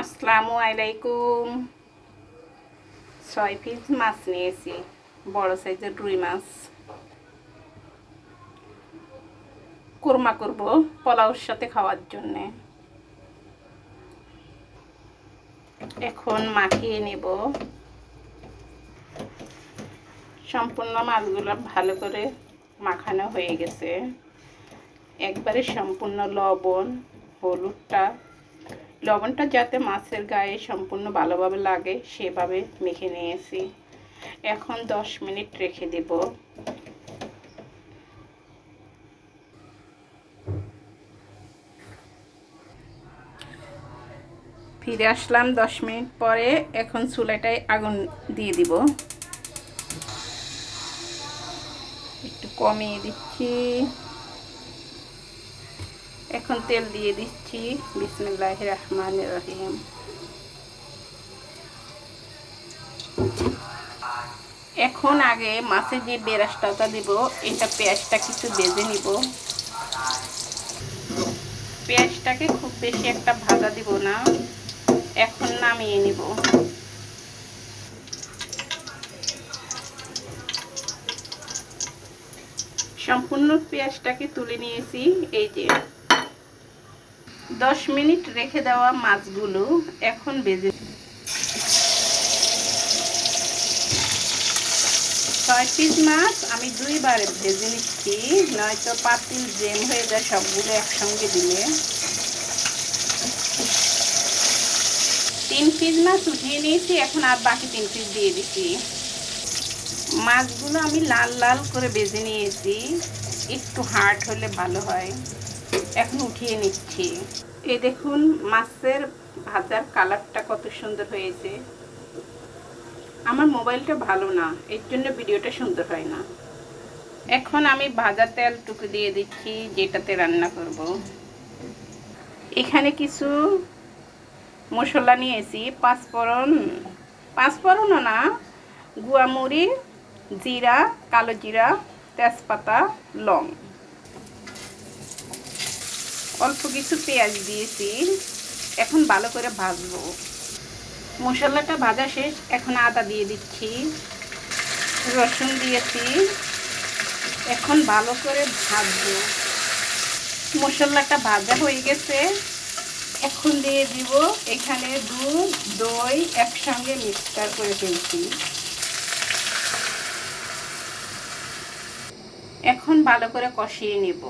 আসসালামু আলাইকুম। ছয় পিস মাছ নিয়েছি, বড় সাইজের রুই মাছ। কোরমা করব পোলাওর সাথে খাওয়ার জন্যে। এখন মাখিয়ে নেব। সম্পূর্ণ মাছগুলো ভালো করে মাখানো হয়ে গেছে। একবারে সম্পূর্ণ লবণ, হলুদটা লবণটা যাতে মাছের গায়ে সম্পূর্ণ ভালোভাবে লাগে, সেভাবে মেখে নিয়েছি। এখন দশ মিনিট রেখে দেব। ফিরে আসলাম দশ মিনিট পরে, এখন চুলাটায় আগুন দিয়ে দিব। একটু কমিয়ে দিচ্ছি। এখন তেল দিয়ে দিচ্ছি। বিসমুল্লাহ রহমান রহিম। এখন আগে মাছের যে বেরাসটাটা দিব, এটা পেঁয়াজটা কিছু বেজে নিব। পেঁয়াজটাকে খুব বেশি একটা ভাজা দিব না, এখন নামিয়ে নিব। সম্পূর্ণ পেঁয়াজটাকে তুলে নিয়েছি, এই যে। দশ মিনিট রেখে দেওয়া মাছগুলো এখন বেজে ছয় পিস মাছ আমি দুইবারে ভেজে নিচ্ছি, নয়তো পাতিল জেম হয়ে যায়, সবগুলো একসঙ্গে দিলে। তিন পিস মাছ উঠিয়ে নিয়েছি, এখন আর বাকি তিন পিস দিয়ে দিচ্ছি। মাছগুলো আমি লাল লাল করে বেজে নিয়েছি, একটু হার্ড হলে ভালো হয়। এখন উঠিয়ে নিচ্ছি। এই দেখুন, মাছের ভাজার কালারটা কত সুন্দর হয়েছে। আমার মোবাইলটা ভালো না, এর জন্য ভিডিওটা সুন্দর হয় না। এখন আমি ভাজা তেল টুকু দিয়ে দিচ্ছি, যেটাতে রান্না করব। এখানে কিছু মশলা নিয়েছি, পাঁচফোড়ন, পাঁচফোড়নও না, গুয়ামুড়ি, জিরা, কালো জিরা, তেজপাতা, লং। অল্প কিছু পেঁয়াজ দিয়েছি। এখন ভালো করে ভাজবো। মশলাটা ভাজা শেষ, এখন আদা দিয়ে দিচ্ছি। রসুন দিয়েছি। এখন ভালো করে ভাজবো। মশলাটা ভাজা হয়ে গেছে। এখন দিয়ে দিব এখানে দুধ, দই একসঙ্গে মিক্সচার করে ফেলছি। এখন ভালো করে কষিয়ে নেব।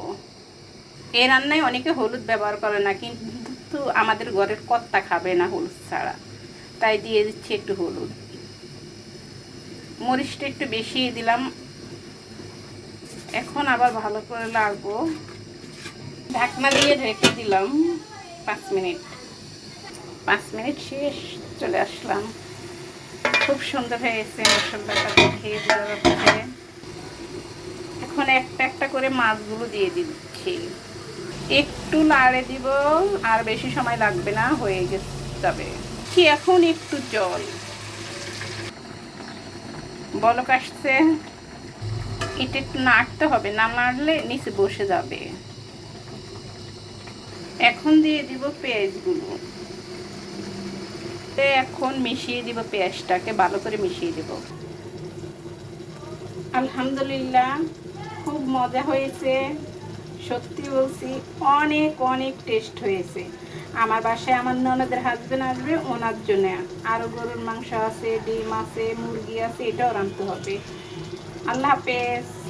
এই রান্নায় অনেকে হলুদ ব্যবহার করে না, কিন্তু আমাদের ঘরের কত্তা খাবে না হলুদ ছাড়া। তাই দিয়ে দিচ্ছি একটু হলুদ। মরিচটা একটু বেশি দিলাম। এখন আবার ভালো করে লাগবো ঢাকনা দিয়ে রেখে দিলাম পাঁচ মিনিট। পাঁচ মিনিট শেষ, চলে আসলাম। খুব সুন্দর হয়েছে মশলাটা দেখে বোঝা এখন একটা একটা করে মাছগুলো দিয়ে দিচ্ছি। একটু নাড়ে দিব, আর বেশি সময় লাগবে না, হয়ে যাবে। কি এখন একটু জল? বলক আসছে। এটা একটু নাড়তে হবে, না নাড়লে নিচে বসে যাবে। এখন দিয়ে দিব পেঁয়াজগুলো। এখন মিশিয়ে দিব পেঁয়াজটাকে, ভালো করে মিশিয়ে দিব। আলহামদুলিল্লাহ, খুব মজা হয়েছে। সত্যি বলছি, অনেক অনেক টেস্ট হয়েছে। আমার বাসায় আমার ননদের হাজবেন্ড আসবে, ওনার জন্য। আরও গরুর মাংস আছে, ডিম আছে, মুরগি আছে, এটাও রাঁধতে হবে। আল্লাহ হাফেজ।